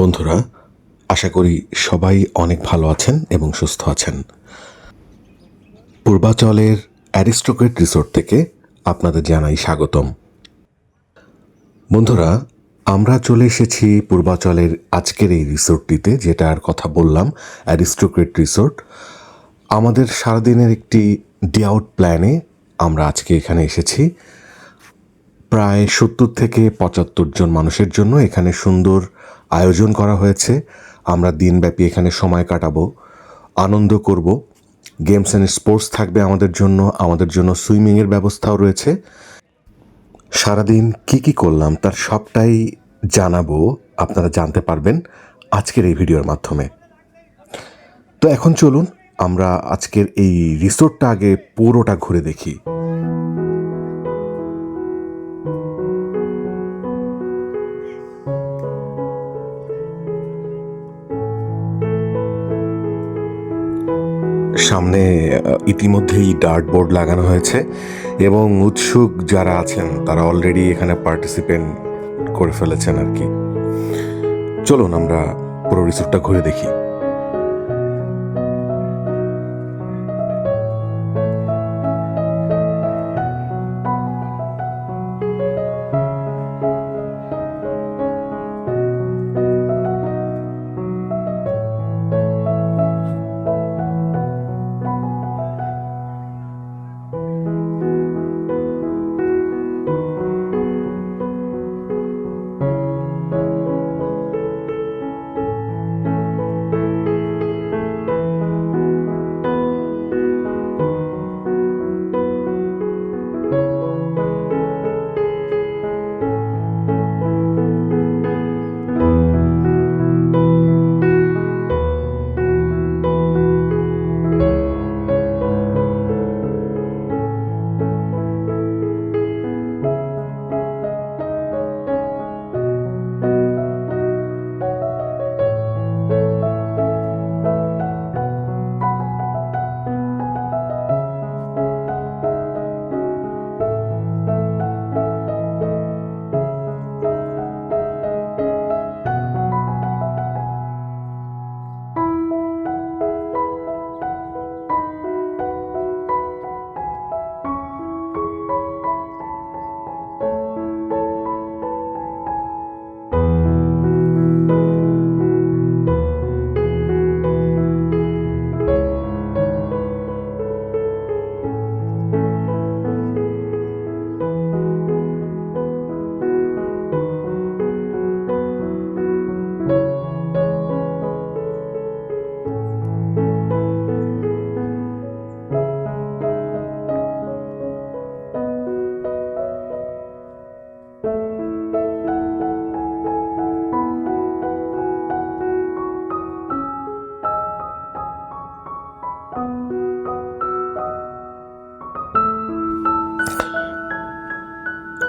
বন্ধুরা, আশা করি সবাই অনেক ভালো আছেন এবং সুস্থ আছেন। পূর্বাচলের অ্যারিস্টোক্রেট রিসোর্ট থেকে আপনাদের জানাই স্বাগতম। বন্ধুরা, আমরা চলে এসেছি পূর্বাচলের আজকের এই রিসোর্টটিতে যেটার কথা বললাম, অ্যারিস্টোক্রেট রিসোর্ট। আমাদের সারাদিনের একটি ডে আউট প্ল্যানে আমরা আজকে এখানে এসেছি। প্রায় সত্তর থেকে পঁচাত্তর জন মানুষের জন্য এখানে সুন্দর আয়োজন করা হয়েছে। আমরা দিনব্যাপী এখানে সময় কাটাবো, আনন্দ করব। গেমস অ্যান্ড স্পোর্টস থাকবে আমাদের জন্য আমাদের জন্য সুইমিংয়ের ব্যবস্থাও রয়েছে। সারাদিন কি কি করলাম তার সবটাই জানাব, আপনারা জানতে পারবেন আজকের এই ভিডিওর মাধ্যমে। তো এখন চলুন, আমরা আজকের এই রিসোর্টটা আগে পুরোটা ঘুরে দেখি। সামনে ইতিমধ্যেই ডার্ট বোর্ড লাগানো হয়েছে এবং উৎসুক যারা আছেন, তারা অলরেডি এখানে পার্টিসিপেন্ট করে ফেলেছেন আর কি। চলুন আমরা পুরো রিসোর্টটা ঘুরে দেখি।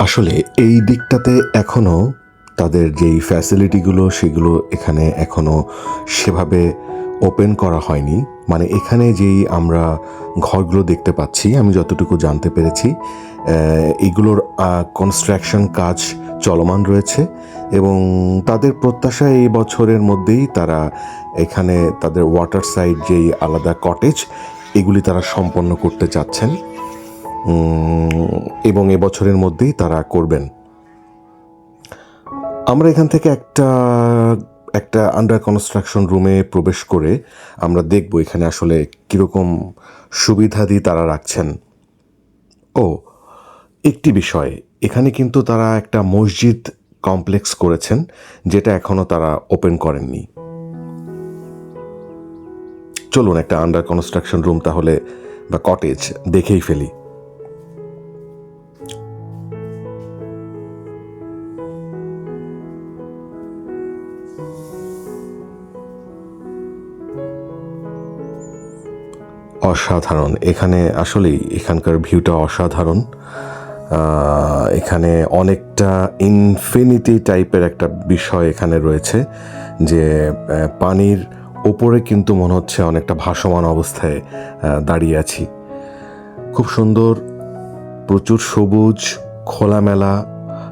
আসলে এই দিকটাতে এখনও তাদের যেই ফ্যাসিলিটিগুলো সেগুলো এখানে এখনও সেভাবে ওপেন করা হয়নি। মানে এখানে যেই আমরা ঘরগুলো দেখতে পাচ্ছি, আমি যতটুকু জানতে পেরেছি এগুলোর কনস্ট্রাকশন কাজ চলমান রয়েছে এবং তাদের প্রত্যাশা এই বছরের মধ্যেই তারা এখানে তাদের ওয়াটার সাইড যেই আলাদা কটেজ এগুলি তারা সম্পন্ন করতে চাচ্ছেন। এবং এবছরের মধ্যেই তারা করবেন। আমরা এখান থেকে একটা একটা আন্ডার কনস্ট্রাকশন রুমে প্রবেশ করে আমরা দেখব এখানে আসলে কীরকম সুবিধাদি তারা রাখছেন। ও, একটি বিষয়, এখানে কিন্তু তারা একটা মসজিদ কমপ্লেক্স করেছেন, যেটা এখনও তারা ওপেন করেননি। চলুন একটা আন্ডার কনস্ট্রাকশন রুম তাহলে, বা কটেজ দেখেই ফেলি। অসাধারণ। এখানে আসলেই এখানকার ভিউটা অসাধারণ। এখানে অনেকটা ইনফিনিটি টাইপের একটা বিষয় এখানে রয়েছে যে পানির ওপরে কিন্তু মনে হচ্ছে অনেকটা ভাসমান অবস্থায় দাঁড়িয়ে আছি। খুব সুন্দর, প্রচুর সবুজ, খোলামেলা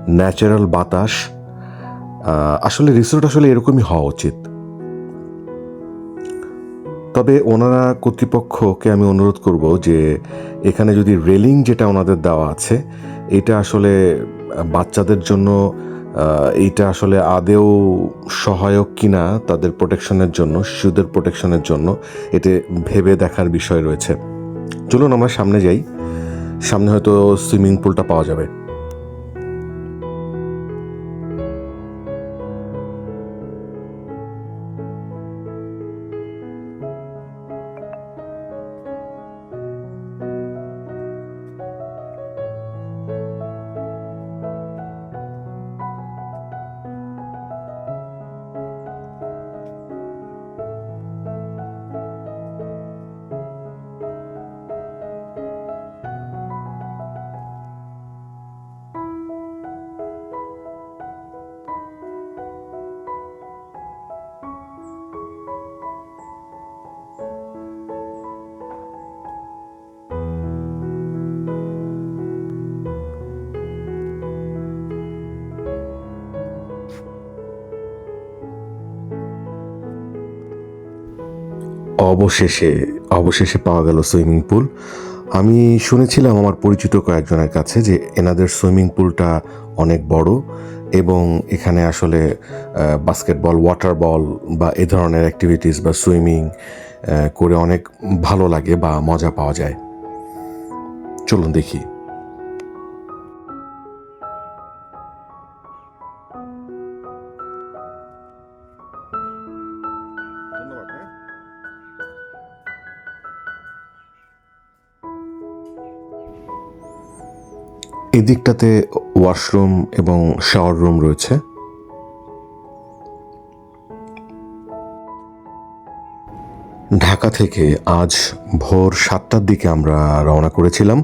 ন্যাচারাল বাতাস। আসলে রিসোর্ট আসলে এরকমই হওয়া উচিত। তবে ওনারা কর্তৃপক্ষকে আমি অনুরোধ করব যে এখানে যদি রেলিং যেটা ওনাদের দেওয়া আছে, এটা আসলে বাচ্চাদের জন্য এইটা আসলে আদেও সহায়ক কিনা তাদের প্রোটেকশনের জন্য, শিশুদের প্রোটেকশনের জন্য, এতে ভেবে দেখার বিষয় রয়েছে। চলুন আমরা সামনে যাই। সামনে হয়তো সুইমিং পুলটা পাওয়া যাবে। অবশেষে অবশেষে পাওয়া গেল সুইমিং পুল। আমি শুনেছিলাম আমার পরিচিত কয়েকজনের কাছে যে এনাদের সুইমিং পুলটা অনেক বড় এবং এখানে আসলে বাস্কেটবল ওয়াটার বল বা এ ধরনের অ্যাক্টিভিটিস বা সুইমিং করে অনেক ভালো লাগে বা মজা পাওয়া যায়। চলুন দেখি। এদিকটাতে ওয়াশরুম এবং শাওয়ার রুম রয়েছে। ঢাকা থেকে আজ ভোর সাতটার দিকে আমরা রওনা করেছিলাম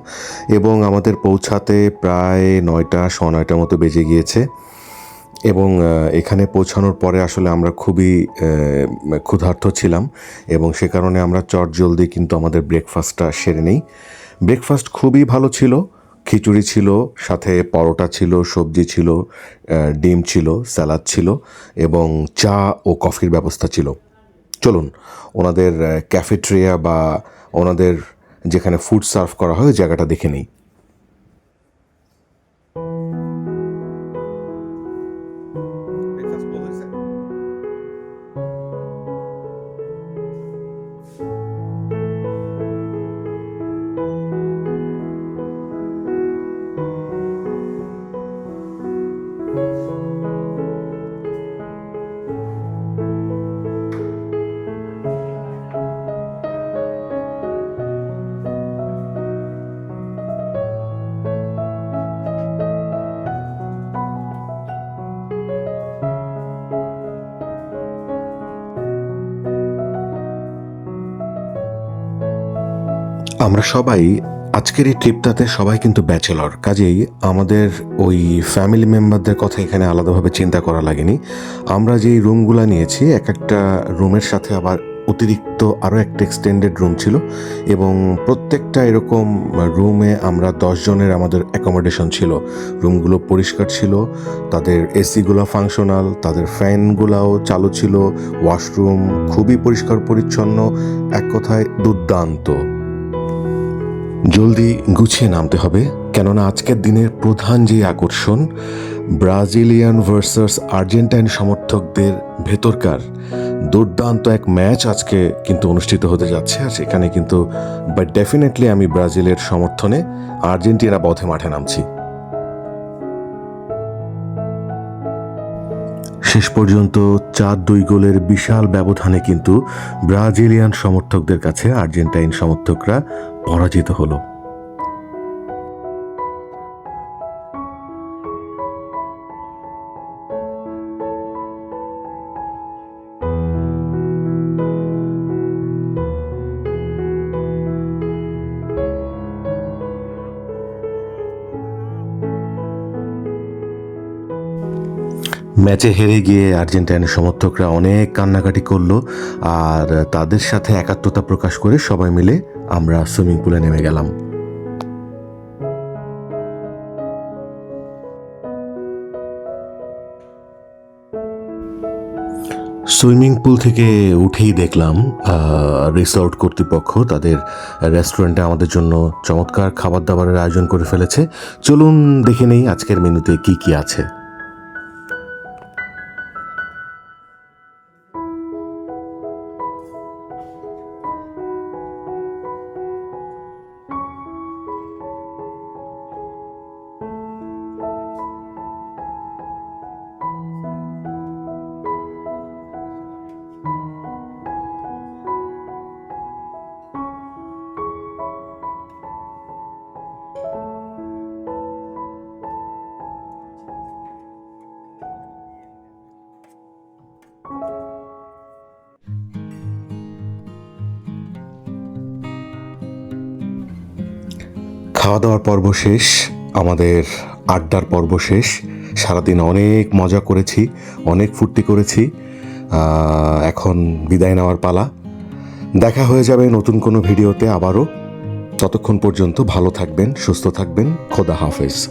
এবং আমাদের পৌঁছাতে প্রায় নয়টা স নয়টার মতো বেজে গিয়েছে। এবং এখানে পৌঁছানোর পরে আসলে আমরা খুবই ক্ষুধার্ত ছিলাম এবং সে কারণে আমরা চট জলদি কিন্তু আমাদের ব্রেকফাস্টটা সেরে নেই। ব্রেকফাস্ট খুবই ভালো ছিল খিচুড়ি ছিল, সাথে পরোটা ছিল, সবজি ছিল ডিম ছিল স্যালাদ ছিল এবং চা ও কফির ব্যবস্থা ছিল। চলুন, ওনাদের ক্যাফেট্রিয়া বা ওনাদের যেখানে ফুড সার্ভ করা হয় জায়গাটা দেখে নিই। আমরা সবাই আজকের এই ট্রিপটাতে সবাই কিন্তু ব্যাচেলর, কাজেই আমাদের ওই ফ্যামিলি মেম্বারদের কথা এখানে আলাদাভাবে চিন্তা করা লাগেনি। আমরা যেই রুমগুলো নিয়েছি, এক একটা রুমের সাথে আবার অতিরিক্ত আরও একটা এক্সটেন্ডেড রুম ছিল এবং প্রত্যেকটা এরকম রুমে আমরা জনের আমাদের অ্যাকোমোডেশন ছিল। রুমগুলো পরিষ্কার ছিল, তাদের এসিগুলো ফাংশনাল তাদের ফ্যানগুলোও চালু ছিল ওয়াশরুম খুবই পরিষ্কার পরিচ্ছন্ন, এক কথায় দুর্দান্ত। জলদি গুছিয়ে নামতে হবে, কেননা আজকের দিনের প্রধান যে আকর্ষণ, ব্রাজিলিয়ান ভার্সাস আর্জেন্টাইন সমর্থকদের ভেতরকার দুর্দান্ত এক ম্যাচ আজকে কিন্তু অনুষ্ঠিত হতে যাচ্ছে, আর সেখানে কিন্তু বাট ডেফিনেটলি আমি ব্রাজিলের সমর্থনে আর্জেন্টিনা পথে মাঠে নামছি। শেষ পর্যন্ত চার দুই গোলের বিশাল ব্যবধানে কিন্তু ব্রাজিলিয়ান সমর্থকদের কাছে আর্জেন্টাইন সমর্থকরা পরাজিত হলো। ম্যাচে হেরে গিয়ে আর্জেন্টাইনের সমর্থকরা অনেক কান্নাকাটি করল, আর তাদের সাথে একাত্মতা প্রকাশ করে সবাই মিলে আমরা সুইমিং পুলে নেমে গেলাম। সুইমিং পুল থেকে উঠেই দেখলাম রিসর্ট কর্তৃপক্ষ তাদের রেস্টুরেন্টে আমাদের জন্য চমৎকার খাবার দাবারের আয়োজন করে ফেলেছে। চলুন দেখে নেই আজকের মেনুতে কি কি আছে। খাওয়া দাওয়ার পর্ব শেষ, আমাদের আড্ডার পর্ব শেষ। সারাদিন অনেক মজা করেছি, অনেক ফুর্তি করেছি। এখন বিদায় নেওয়ার পালা। দেখা হয়ে যাবে নতুন কোনো ভিডিওতে আবারও। ততক্ষণ পর্যন্ত ভালো থাকবেন, সুস্থ থাকবেন। খোদা হাফেজ।